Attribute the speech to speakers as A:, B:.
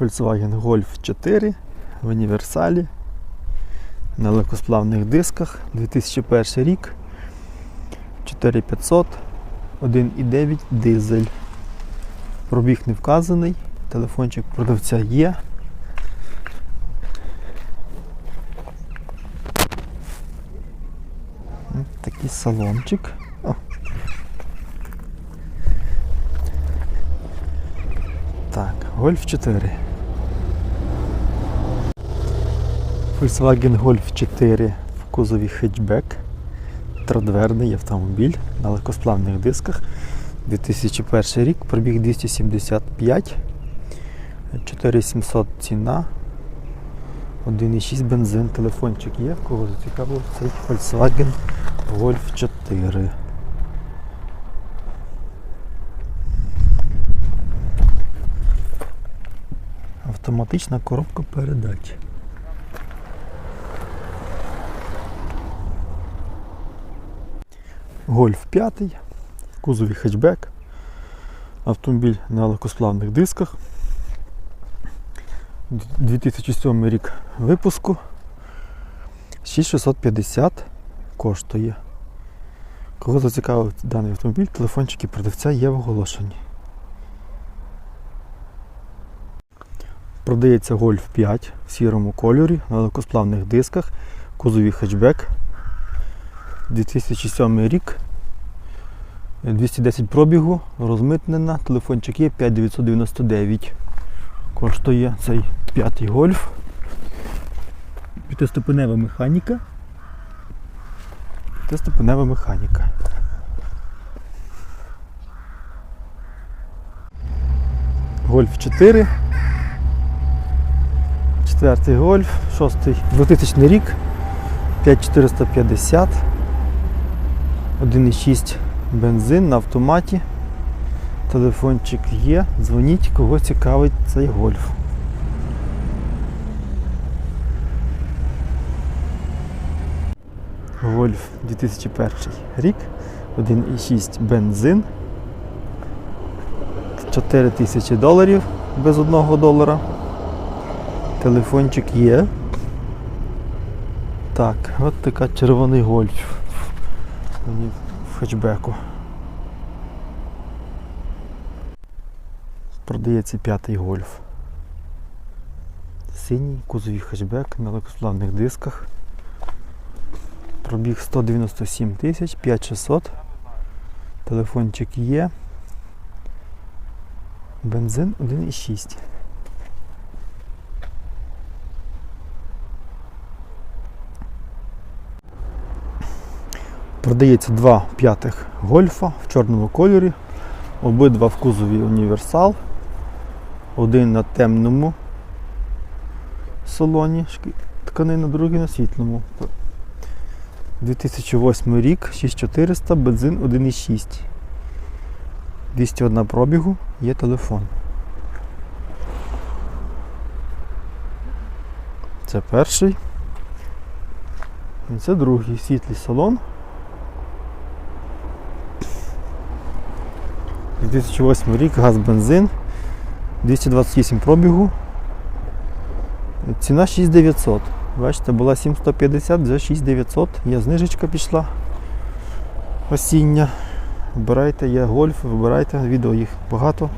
A: Volkswagen Golf 4 в універсалі на легкосплавних дисках 2001 рік 4500 1,9 дизель. Пробіг не вказаний, телефончик продавця є. Ось Такий салончик. О. Так, Golf 4. Volkswagen Golf 4 в кузові хетчбек. Тридверний автомобіль на легкосплавних дисках. 2001 рік, пробіг 275, 4700 ціна, 1,6 бензин, телефончик є, в кого зацікавив цей Volkswagen Golf 4. Автоматична коробка передач. Гольф 5, в кузові хетчбек, автомобіль на легкосплавних дисках. 2007 рік випуску. 6650 коштує. Кого зацікавив даний автомобіль, телефончики продавця є в оголошенні. Продається Golf 5 в сірому кольорі на легкосплавних дисках, кузові хетчбек. 2007 рік. 210 пробігу, розмитнена, телефончик є 5999. Коштує цей п'ятий гольф. П'ятиступенева механіка. П'ятиступенева механіка. Гольф 4. Четвертий гольф, шостий 2000 рік, 5450. 1,6 бензин на автоматі. Телефончик є. Дзвоніть, кого цікавить цей гольф. Гольф 2001 рік, 1,6 бензин. 4 тисячі доларів без одного долара. Телефончик є. Так, от така червоний гольф. Мені в хетчбеку. Продається п'ятий гольф. Синій кузовий хетчбек на легкосплавних дисках. Пробіг 197 тисяч, 5600. Телефончик є. Бензин 1,6. Продається два п'ятих гольфа в чорному кольорі. Обидва в кузові універсал. Один на темному салоні тканина, другий на світлому. 2008 рік, 6400, бензин 1,6. 201 пробігу, є телефон. Це перший. І це другий світлий салон. 2008 рік, газ бензин, 228 пробігу. Ціна 6900. Бачите, була 7150, вже 6900. Є знижечка пішла. Осіння. Вибирайте, є гольф, вибирайте, відео їх багато.